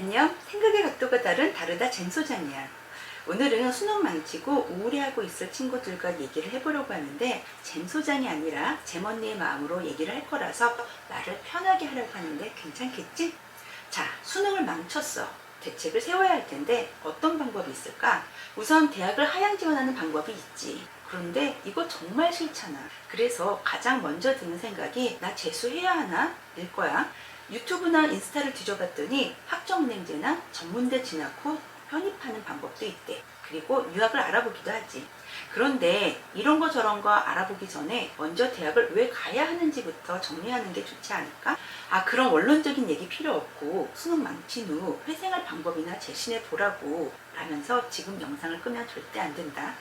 안녕. 생각의 각도가 다른 다르다 잼소장이야. 오늘은 수능 망치고 우울해하고 있을 친구들과 얘기를 해보려고 하는데 잼소장이 아니라 잼언니의 마음으로 얘기를 할 거라서 말을 편하게 하려고 하는데 괜찮겠지? 자, 수능을 망쳤어. 대책을 세워야 할 텐데 어떤 방법이 있을까? 우선 대학을 하향 지원하는 방법이 있지. 그런데 이거 정말 싫잖아. 그래서 가장 먼저 드는 생각이 나 재수해야 하나? 일 거야. 유튜브나 인스타를 뒤져봤더니 학점은행제나 전문대 진학 후 편입하는 방법도 있대. 그리고 유학을 알아보기도 하지. 그런데 이런 거 저런 거 알아보기 전에 먼저 대학을 왜 가야 하는지부터 정리하는 게 좋지 않을까? 아, 그런 원론적인 얘기 필요 없고 수능 망친 후 회생할 방법이나 제신해 보라고 라면서 지금 영상을 끄면 절대 안 된다.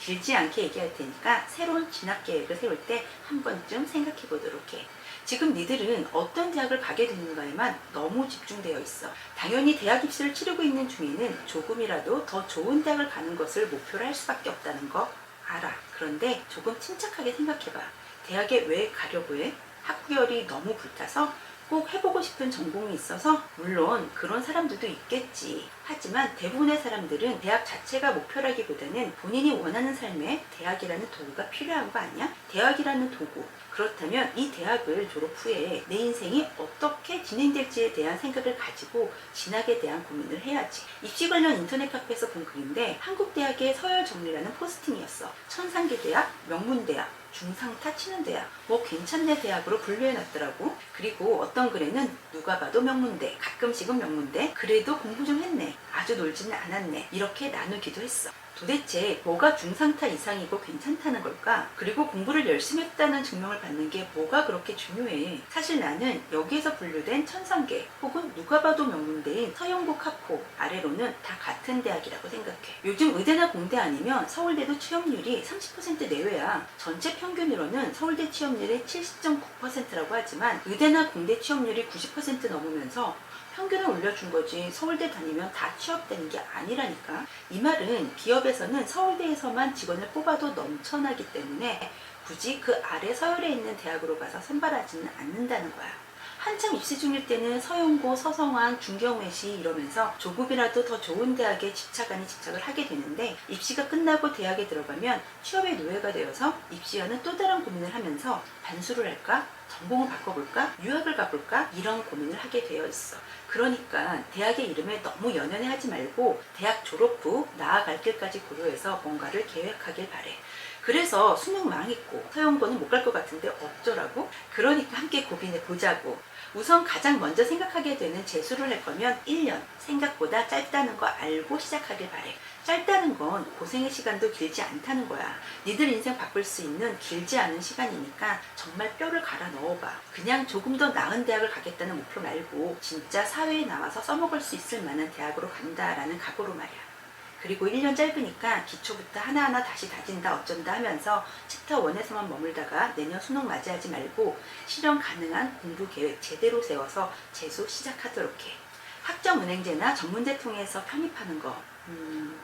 길지 않게 얘기할 테니까 새로운 진학 계획을 세울 때 한 번쯤 생각해 보도록 해. 지금 니들은 어떤 대학을 가게 되는가에만 너무 집중되어 있어. 당연히 대학 입시를 치르고 있는 중에는 조금이라도 더 좋은 대학을 가는 것을 목표로 할 수밖에 없다는 거 알아. 그런데 조금 침착하게 생각해봐. 대학에 왜 가려고 해? 학구열이 너무 불타서 꼭 해보고 싶은 전공이 있어서 물론 그런 사람들도 있겠지. 하지만 대부분의 사람들은 대학 자체가 목표라기보다는 본인이 원하는 삶에 대학이라는 도구가 필요한 거 아니야? 대학이라는 도구. 그렇다면 이 대학을 졸업 후에 내 인생이 어떻게 진행될지에 대한 생각을 가지고 진학에 대한 고민을 해야지. 입시 관련 인터넷 카페에서 본 글인데 한국 대학의 서열 정리라는 포스팅이었어. 천상계 대학, 명문대학, 중상타 치는 대학, 뭐 괜찮네 대학으로 분류해놨더라고. 그리고 어떤 글에는 누가 봐도 명문대, 가끔씩은 명문대, 그래도 공부 좀 했네, 아주 놀지는 않았네, 이렇게 나누기도 했어. 도대체 뭐가 중상타 이상이고 괜찮다는 걸까? 그리고 공부를 열심히 했다는 증명을 받는 게 뭐가 그렇게 중요해? 사실 나는 여기에서 분류된 천상계 혹은 누가 봐도 명문대인 서영국 학포 아래로는 다 같은 대학이라고 생각해. 요즘 의대나 공대 아니면 서울대도 취업률이 30% 내외야. 전체 평균으로는 서울대 취업률이 70.9%라고 하지만 의대나 공대 취업률이 90% 넘으면서 평균을 올려준 거지 서울대 다니면 다 취업되는 게 아니라니까. 이 말은 기업에서는 서울대에서만 직원을 뽑아도 넘쳐나기 때문에 굳이 그 아래 서열에 있는 대학으로 가서 선발하지는 않는다는 거야 한참 입시 중일 때는 서영고, 서성환, 중경외시 이러면서 조급이라도 더 좋은 대학에 집착 아닌 집착을 하게 되는데 입시가 끝나고 대학에 들어가면 취업의 노예가 되어서 입시와는 또 다른 고민을 하면서 반수를 할까? 전공을 바꿔볼까? 유학을 가볼까? 이런 고민을 하게 되어 있어. 그러니까 대학의 이름에 너무 연연해 하지 말고 대학 졸업 후 나아갈 길까지 고려해서 뭔가를 계획하길 바래. 그래서 수능 망했고 서영고는 못 갈 것 같은데 어쩌라고? 그러니까 함께 고민해 보자고. 우선 가장 먼저 생각하게 되는 재수를 할 거면 1년 생각보다 짧다는 거 알고 시작하길 바래. 짧다는 건 고생의 시간도 길지 않다는 거야. 니들 인생 바꿀 수 있는 길지 않은 시간이니까 정말 뼈를 갈아 넣어봐. 그냥 조금 더 나은 대학을 가겠다는 목표 말고 진짜 사회에 나와서 써먹을 수 있을 만한 대학으로 간다라는 각오로 말이야. 그리고 1년 짧으니까 기초부터 하나하나 다시 다진다 어쩐다 하면서 챕터 1에서만 머물다가 내년 수능 맞이하지 말고 실현 가능한 공부 계획 제대로 세워서 재수 시작하도록 해. 학점 은행제나 전문대 통해서 편입하는 거. 음,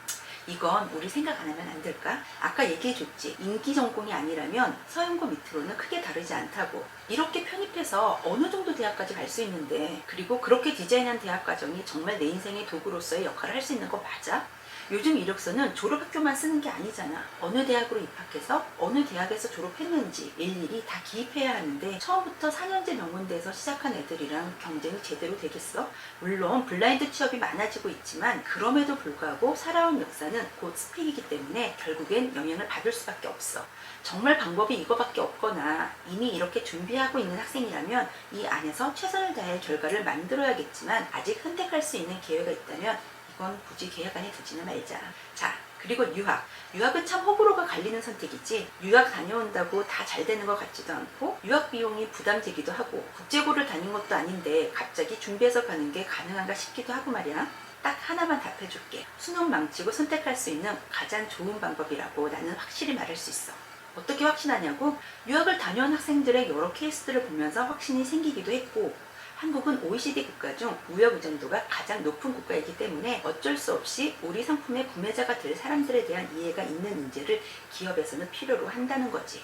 이건 우리 생각 안 하면 안 될까? 아까 얘기해줬지. 인기 전공이 아니라면 서영고 밑으로는 크게 다르지 않다고. 이렇게 편입해서 어느 정도 대학까지 갈 수 있는데, 그리고 그렇게 디자인한 대학 과정이 정말 내 인생의 도구로서의 역할을 할 수 있는 거 맞아? 요즘 이력서는 졸업학교만 쓰는 게 아니잖아. 어느 대학으로 입학해서 어느 대학에서 졸업했는지 일일이 다 기입해야 하는데 처음부터 4년제 명문대에서 시작한 애들이랑 경쟁이 제대로 되겠어? 물론 블라인드 취업이 많아지고 있지만 그럼에도 불구하고 살아온 역사는 곧 스펙이기 때문에 결국엔 영향을 받을 수밖에 없어. 정말 방법이 이거밖에 없거나 이미 이렇게 준비하고 있는 학생이라면 이 안에서 최선을 다해 결과를 만들어야겠지만 아직 선택할 수 있는 기회가 있다면 이건 굳이 계약 안에 두지는 말자. 자, 그리고 유학. 유학은 참 호불호가 갈리는 선택이지. 유학 다녀온다고 다 잘 되는 것 같지도 않고, 유학 비용이 부담되기도 하고, 국제고를 다닌 것도 아닌데 갑자기 준비해서 가는 게 가능한가 싶기도 하고 말이야. 딱 하나만 답해줄게. 수능 망치고 선택할 수 있는 가장 좋은 방법이라고 나는 확실히 말할 수 있어. 어떻게 확신하냐고? 유학을 다녀온 학생들의 여러 케이스들을 보면서 확신이 생기기도 했고, 한국은 OECD 국가 중 무역 의존도가 가장 높은 국가이기 때문에 어쩔 수 없이 우리 상품의 구매자가 될 사람들에 대한 이해가 있는 인재를 기업에서는 필요로 한다는 거지.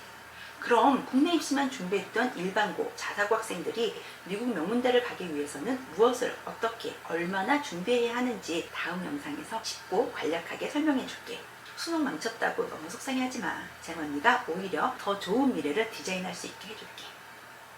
그럼 국내 입시만 준비했던 일반고 자사고 학생들이 미국 명문대를 가기 위해서는 무엇을 어떻게 얼마나 준비해야 하는지 다음 영상에서 쉽고 간략하게 설명해 줄게. 수능 망쳤다고 너무 속상해하지 마. 잼 언니가 오히려 더 좋은 미래를 디자인할 수 있게 해줄게.